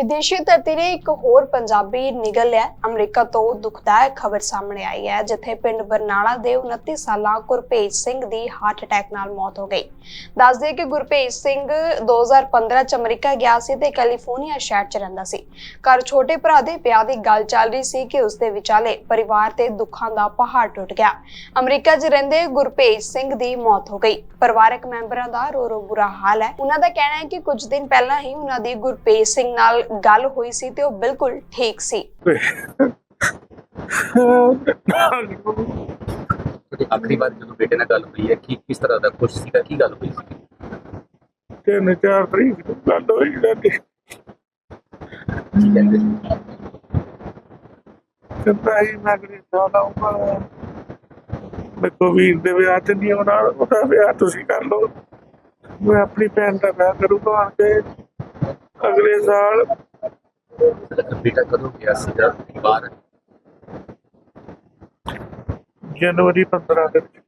ਵਿਦੇਸ਼ੀ ਧਰਤੀ ਨੇ ਇੱਕ ਹੋਰ ਪੰਜਾਬੀ ਨਿਗਲ ਲਿਆ। ਹੈ। ਅਮਰੀਕਾ ਤੋਂ ਦੁਖਦਾਇਕ ਖਬਰ ਸਾਹਮਣੇ ਆਈ ਹੈ, ਜਿੱਥੇ ਪਿੰਡ ਬਰਨਾਲਾ ਦੇ 29 ਸਾਲਾ ਗੁਰਪ੍ਰੀਤ ਸਿੰਘ ਦੀ ਹਾਰਟ ਅਟੈਕ ਨਾਲ ਮੌਤ ਹੋ ਗਈ। ਦੱਸਦੇ ਕਿ ਗੁਰਪ੍ਰੀਤ ਸਿੰਘ 2015 ਚ ਅਮਰੀਕਾ ਗਿਆ ਸੀ ਤੇ ਕੈਲੀਫੋਰਨੀਆ ਸ਼ਹਿਰ ਚ ਰਹਿੰਦਾ ਸੀ। ਘਰ ਛੋਟੇ ਭਰਾ ਦੇ ਵਿਆਹ ਦੀ ਗੱਲ ਚੱਲ ਰਹੀ ਸੀ ਕਿ ਉਸ ਦੇ ਵਿਚਾਲੇ ਪਰਿਵਾਰ ਤੇ ਦੁੱਖਾਂ ਦਾ ਪਹਾੜ ਟੁੱਟ ਗਿਆ। ਅਮਰੀਕਾ 'ਚ ਰਹਿੰਦੇ ਗੁਰਪ੍ਰੀਤ ਸਿੰਘ ਦੀ ਮੌਤ ਹੋ ਗਈ। ਪਰਿਵਾਰਕ ਮੈਂਬਰਾਂ ਦਾ ਰੋ ਰੋ ਬੁਰਾ ਹਾਲ ਹੈ। ਉਹਨਾਂ ਦਾ ਕਹਿਣਾ ਹੈ ਕਿ ਕੁਝ ਦਿਨ ਪਹਿਲਾਂ ਹੀ ਉਹਨਾਂ ਦੀ ਗੁਰਪੇਜ ਸਿੰਘ ਨਾਲ ਗੱਲ ਹੋਈ ਸੀ ਤੇ ਉਹ ਬਿਲਕੁਲ ਠੀਕ ਸੀ ਤੁਹਾਡੀ ਆਖਰੀ ਵਾਰ ਜਦੋਂ ਬੇਟੇ ਨਾਲ ਗੱਲ ਹੋਈ ਹੈ ਕੀ ਕਿਸ ਤਰ੍ਹਾਂ ਦਾ ਖੁਸ਼ ਸੀਗਾ ਕੀ ਗੱਲ ਹੋਈ ਸੀ ਤਿੰਨ ਚਾਰ ਤਰੀਕ ਨੂੰ ਗੱਲ ਹੋਈ ਸਾਡੀ ਕੀ ਕਹਿੰਦੇ ਸੀ ਕਹਿੰਦਾ ਸੀ ਮੈਂ ਕਰੀ ਜਾਣਾ ਮੈਂ ਕੋਵਿਡ ਦੇ ਵਿਆਹ ਤੇ ਨਹੀਂ ਆਉਣਾ ਉਹਦਾ ਵਿਆਹ ਤੁਸੀਂ ਕਰ ਲਓ ਮੈਂ ਆਪਣੀ ਭੈਣ ਦਾ ਵਿਆਹ ਕਰੂੰਗਾ ਆਣ ਕੇ ਅਗਲੇ ਸਾਲ ਬੇਟਾ ਕਦੋਂ ਗਿਆ ਸੀਗਾ ਬਾਹਰ ਜਨਵਰੀ 15 ਦੇ ਵਿੱਚ।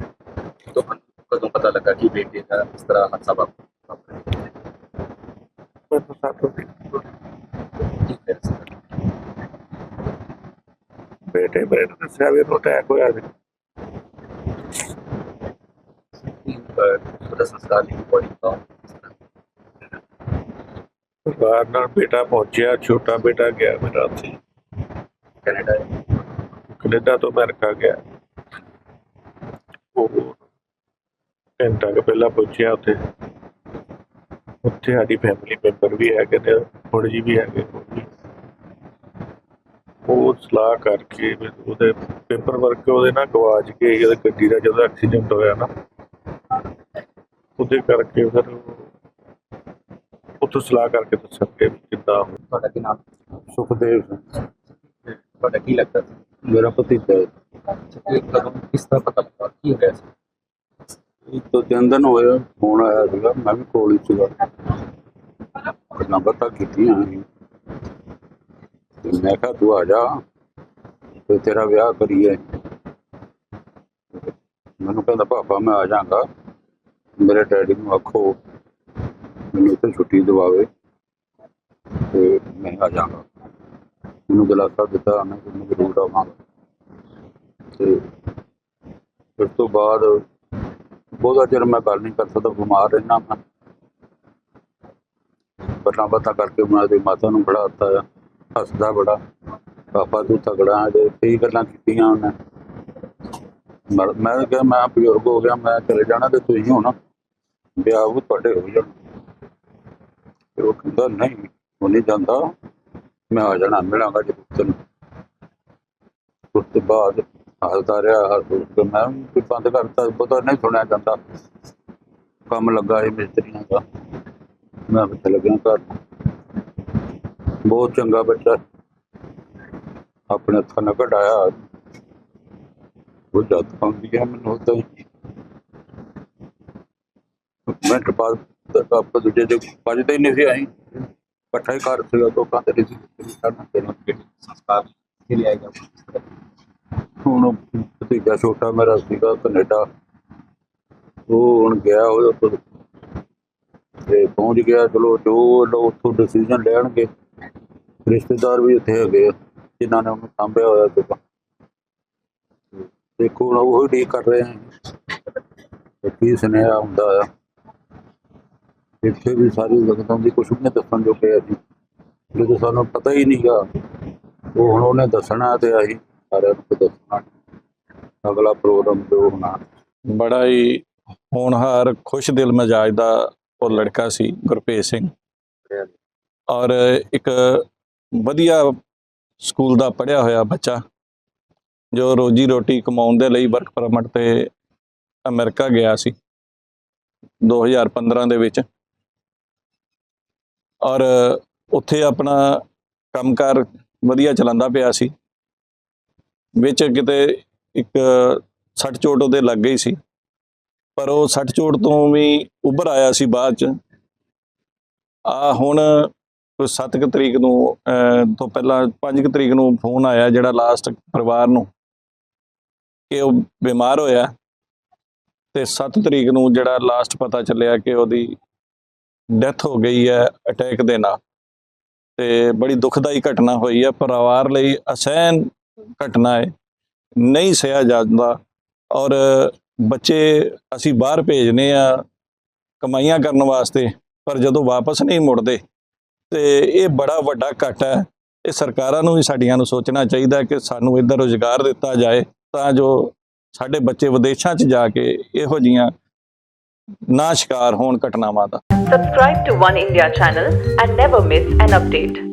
ਕਦੋਂ ਪਤਾ ਲੱਗਾ ਕਿ ਬੇਟੇ ਦਾ ਇਸ ਤਰ੍ਹਾਂ ਹਾਦਸਾ ਵਾਪਰਿਆ? ਮੈਨੂੰ ਸਾਥੋਂ ਕੀ ਕਰ ਸਕਦਾ ਬੇਟੇ ਮੇਰੇ ਨੂੰ ਦੱਸਿਆ ਵੀ ਅਟੈਕ ਹੋਇਆ ਸੀ। ਉਹਦਾ ਸੰਸਕਾਰ ਲਈ ਬੋਡੀ ਦਾ ਬਾਹਰ ਨਾਲ ਬੇਟਾ ਪਹੁੰਚਿਆ, ਛੋਟਾ ਬੇਟਾ ਗਿਆ ਮੇਰਾ ਉੱਥੇ। ਕੈਨੇਡਾ। ਕੈਨੇਡਾ ਤੋਂ ਅਮਰੀਕਾ ਗਿਆ। ਉਹ ਘੰਟਾ ਕੁ ਪਹਿਲਾਂ ਪਹੁੰਚਿਆ ਉੱਥੇ। ਉੱਥੇ ਸਾਡੀ ਫੈਮਿਲੀ ਮੈਂਬਰ ਵੀ ਹੈਗੇ ਨੇ ਥੋੜੇ ਜੀ ਵੀ ਹੈਗੇ। ਉਹ ਸਲਾਹ ਕਰਕੇ ਉਹਦੇ ਪੇਪਰ ਵਰਕ ਉਹਦੇ ਨਾਲ ਗਵਾਚ ਕੇ ਗੱਡੀ ਦਾ ਜਦੋਂ ਐਕਸੀਡੈਂਟ ਹੋਇਆ ਨਾ, ਉਹਦੇ ਕਰਕੇ ਫਿਰ ਉੱਥੋਂ ਸਲਾਹ ਕਰਕੇ ਦੱਸਣਗੇ ਵੀ ਕਿੱਦਾਂ ਹੋਇਆ। ਤੁਹਾਡਾ ਕੀ ਨਾਮ? ਸੁਖਦੇਵ ਸਿੰਘ। ਤੁਹਾਡਾ ਕੀ ਲੱਗਦਾ ਸੀ? ਮੇਰਾ ਭਤੀਜਾ ਹੈ। ਕਿ ਕਦੋਂ ਕਿਸ ਤਰ੍ਹਾਂ ਪਤਾ ਲੱਗਾ? ਕੀ ਹੋਇਆ ਸੀ? ਇੱਕ ਤੋਂ ਤਿੰਨ ਦਿਨ ਹੋਏ ਫੋਨ ਆਇਆ ਸੀਗਾ ਮੈਂ ਵੀ ਕੋਲ ਹੀ ਸੀਗਾ। ਗੱਲਾਂ ਬਾਤਾਂ ਕੀਤੀਆਂ ਅਸੀਂ। ਤੇ ਮੈਂ ਕਿਹਾ ਤੂੰ ਆ ਜਾ ਤੇ ਤੇਰਾ ਵਿਆਹ ਕਰੀਏ। ਮੈਨੂੰ ਕਹਿੰਦਾ ਪਾਪਾ ਮੈਂ ਆ ਜਾਗਾ ਮੇਰੇ ਡੈਡੀ ਨੂੰ ਆਖੋ ਮੈਨੂੰ ਇੱਥੇ ਛੁੱਟੀ ਦਿਵਾਵੇ ਤੇ ਮੈਂ ਆ ਜਾਗਾ ਮੈਨੂੰ ਦਿਲਾਸਾ ਦਿੱਤਾ ਉਹਨੇ ਕਿ ਜ਼ਰੂਰ ਆਵਾਂਗਾ। ਤੇ ਉਸ ਤੋਂ ਬਾਅਦ ਬਹੁਤਾ ਚਿਰ ਮੈਂ ਗੱਲ ਨਹੀਂ ਕਰ ਸਕਦਾ, ਬਿਮਾਰ ਰਹਿਣਾ ਮੈਂ ਬੱਟਾਂ ਬੱਤਾਂ ਕਰਕੇ ਮੈਂ ਤੇ ਮਾਤਾ ਨੂੰ ਬੜਾ ਹੱਤਾ ਹੱਸਦਾ ਬੜਾ, ਪਾਪਾ ਤੂੰ ਤਗੜਾ ਜੇ ਕਈ ਗੱਲਾਂ ਕੀਤੀਆਂ ਉਹਨੇ। ਮਰ- ਮੈਂ ਕਿਹਾ, ਮੈਂ ਬਜ਼ੁਰਗ ਹੋ ਗਿਆ, ਮੈਂ ਚਲੇ ਜਾਣਾ ਤੇ ਤੁਸੀਂ ਹੋਣਾ। ਵਿਆਹ ਉਹ ਤੁਹਾਡੇ ਹੋ ਜਾਣਾ। ਤੇ ਉਹ ਕਹਿੰਦਾ, ਨਹੀਂ, ਉਹ ਨਹੀਂ ਜਾਂਦਾ। ਮੈਂ ਆ ਜਾਣਾ, ਮਿਲਾਂਗਾ ਜੇ ਤੈਨੂੰ। ਉਸ ਤੋਂ ਬਾਅਦ ਹੱਸਦਾ ਰਿਹਾ, ਹੱਸ ਕੇ ਮੈਂ ਵੀ ਬੰਦ ਕਰਤਾ ਪਤਾ ਨਹੀਂ ਸੁਣਿਆ ਜਾਂਦਾ। ਕੰਮ ਲੱਗਾ ਸੀ ਮਿਸਤਰੀਆਂ ਦਾ। ਮੈਂ ਫਿਰ ਚਲੇ ਘਰ ਬਹੁਤ ਚੰਗਾ ਬੱਚਾ। ਆਪਣੇ ਹੱਥਾਂ ਨਾਲ ਕਢਾਇਆ। ਉਹ ਜਦ ਆਉਂਦੀ ਹੈ, ਮੈਨੂੰ ਤਾਂ ਮਿੰਟ ਬਾਅਦ ਆਪਾਂ ਦੂਜੇ ਦੇ ਵੱਜਦੇ ਹੀ ਨਹੀਂ ਸੀ ਅਸੀਂ। ਇਕੱਠਾ ਹੀ ਘਰ ਸੀਗਾ ਲੋਕਾਂ ਕੰਧ ਨਹੀਂ ਸਾਡਾ ਤੇ ਨਾ ਸੰਸਕਾਰ ਕੇ ਲਿਆ ਗਿਆ ਹੁਣ ਭਤੀਜਾ ਛੋਟਾ ਮੇਰਾ ਸੀਗਾ ਕੈਨੇਡਾ। ਉਹ ਹੁਣ ਗਿਆ ਉਹਦੇ ਤੇ। ਪਹੁੰਚ ਗਿਆ ਚਲੋ ਜੋ ਲੋ ਉੱਥੋਂ ਡਿਸੀਜਨ ਲੈਣਗੇ। ਰਿਸ਼ਤੇਦਾਰ ਵੀ ਉੱਥੇ ਹੈਗੇ ਆ, ਜਿਨ੍ਹਾਂ ਨੇ ਉਹਨੂੰ ਸਾਂਭਿਆ ਹੋਇਆ ਸੀਗਾ। ਦੇਖੋ ਹੁਣ ਉਹ ਡੀ ਕਰ ਰਹੇ ਆ। ਕੀ ਸੁਨੇਹਾ ਹੁੰਦਾ ਆ। ਇੱਥੇ ਵੀ ਸਾਰੀ ਜਗਤਾਂ ਦੀ ਕੁਛ ਨਹੀਂ ਦੱਸਣ ਜੋ। ਪਿਆ ਸੀ ਜਦੋਂ ਸਾਨੂੰ ਪਤਾ ਹੀ ਨਹੀਂਗਾ ਉਹ ਹੁਣ ਉਹਨੇ ਦੱਸਣਾ ਤੇ ਅਸੀਂ ਸਾਰਿਆਂ ਨੂੰ ਦੱਸਣਾ। ਅਗਲਾ ਪ੍ਰੋਗਰਾਮ ਜੋ ਹੋਣਾ। ਬੜਾ ਹੀ ਹੋਣਹਾਰ, ਖੁਸ਼ ਦਿਲ ਮਜਾਜ ਦਾ ਉਹ ਲੜਕਾ ਸੀ, ਗੁਰਪ੍ਰੀਤ ਸਿੰਘ। ਔਰ ਇੱਕ ਵਧੀਆ ਸਕੂਲ ਦਾ ਪੜਿਆ ਹੋਇਆ ਬੱਚਾ, ਜੋ ਰੋਜੀ ਰੋਟੀ ਕਮਾਉਣ ਦੇ ਲਈ ਵਰਕ ਪਰਮਿਟ ਤੇ ਅਮਰੀਕਾ ਗਿਆ ਸੀ। 2015 ਦੇ ਵਿੱਚ ਔਰ ਉੱਥੇ ਆਪਣਾ ਕੰਮਕਾਰ ਵਧੀਆ ਚਲਾਉਂਦਾ ਪਿਆ ਸੀ। ਵਿੱਚ ਕਿਤੇ ਇੱਕ ਸੱਟ ਚੋਟ ਉਹਦੇ ਲੱਗ ਗਈ ਸੀ। ਪਰ ਉਹ ਸੱਟ ਚੋਟ ਤੋਂ ਵੀ ਉੱਭਰ ਆਇਆ ਸੀ ਬਾਅਦ ਚ। ਆ ਹੁਣ ਕੋਈ 7 ਕੁ ਤਰੀਕ ਨੂੰ ਤੋਂ ਪਹਿਲਾਂ 5 ਕੁ ਤਰੀਕ ਨੂੰ ਫੋਨ ਆਇਆ ਜਿਹੜਾ ਲਾਸਟ ਪਰਿਵਾਰ ਨੂੰ ਕਿ ਉਹ ਬਿਮਾਰ ਹੋਇਆ। ਤੇ 7 ਤਰੀਕ ਨੂੰ ਜਿਹੜਾ ਲਾਸਟ ਪਤਾ ਚੱਲਿਆ ਕਿ ਉਹਦੀ ਡੈਥ ਹੋ ਗਈ ਹੈ ਅਟੈਕ ਦੇ ਨਾਲ। ਤੇ ਬੜੀ ਦੁਖਦਾਈ ਘਟਨਾ ਹੋਈ ਹੈ। ਪਰਿਵਾਰ ਲਈ ਅਸਹਿਨ ਘਟਨਾ ਹੈ। ਨਹੀਂ ਸਹਿਆ ਜਾਂਦਾ। ਔਰ ਬੱਚੇ ਅਸੀਂ ਬਾਹਰ ਭੇਜਨੇ ਆ ਕਮਾਈਆਂ ਕਰਨ ਵਾਸਤੇ, ਪਰ ਜਦੋਂ ਵਾਪਸ ਨਹੀਂ ਮੁੜਦੇ, ਤੇ ਇਹ ਬੜਾ ਵੱਡਾ ਘਟ ਹੈ। ਇਹ ਸਰਕਾਰਾਂ ਨੂੰ ਵੀ ਸਾਡੀਆਂ ਨੂੰ ਸੋਚਣਾ ਚਾਹੀਦਾ ਕਿ ਸਾਨੂੰ ਇੱਧਰ ਰੁਜ਼ਗਾਰ ਦਿੱਤਾ ਜਾਏ, ਤਾਂ ਜੋ ਸਾਡੇ ਬੱਚੇ ਵਿਦੇਸ਼ਾਂ 'ਚ ਜਾ ਕੇ ਇਹੋ ਜੀਆਂ ਨਾ ਸ਼ਿਕਾਰ ਹੋਣ ਘਟਨਾਵਾਂ ਦਾ Subscribe to One India channel and never miss an update.